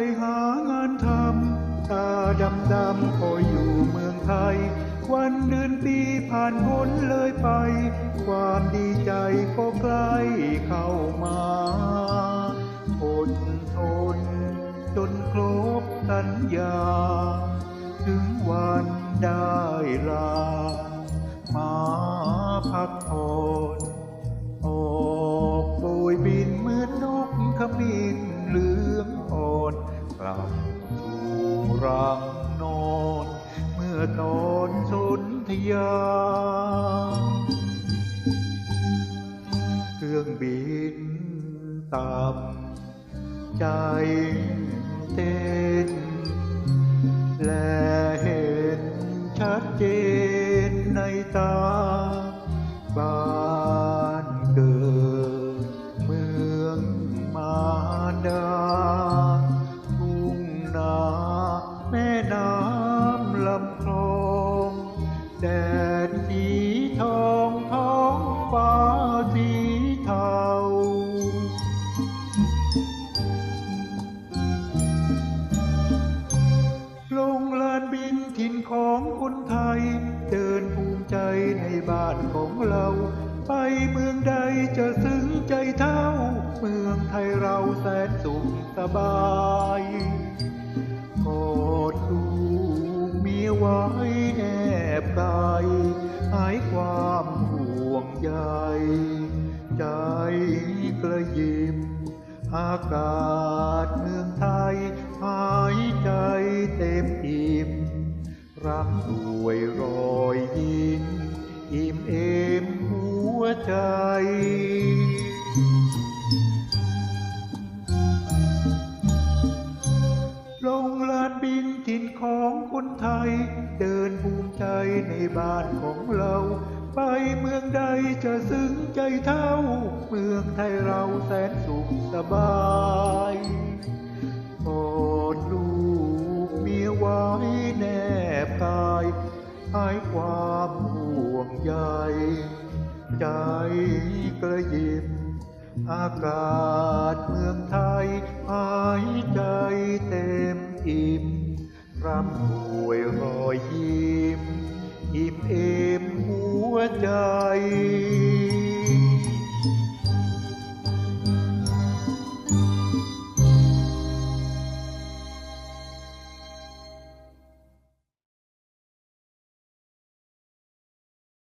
ไปหางานทำตาดำดำคอยอยู่เมืองไทย วันเดือนปีผ่านพ้นเลยไป ความดีใจก็ใกล้เข้ามาทนทนจนครบสัญญา ถึงวันได้ลา มาพักผ่อน รังนอนเมื่อตอนสุนธยา เครื่องบินต่ำใจเต้นและเห็นชัดเจนในตาำลำคลองแดดสีทองท้องฟ้าสีเทา ลงลานบินถิ่นของคนไทย เดินภูมิใจในบ้านของเรา ไปเมืองใดจะซึ้งใจเท่า เมืองไทยเราแสนสุขสบายกอดลู ว้แอบกายหายความห่วงใยใจกระยิมอากาศเมืองไทย หายใจเต็มอิ่มรักด้วยรอยยิ้มอิ่มเอมหัวใจ คนไทย เดินภูมิใจในบ้านของเรา ไปเมืองใดจะซึ้งใจเท่า เมืองไทยเราแสนสุขสบายกอดลูกเมียไว้แนบกายหายความห่วงใยใจกระยิมอากาศเมืองไทย ร่ำรวยรอยยิ้ม อิ่มเอมหัวใจ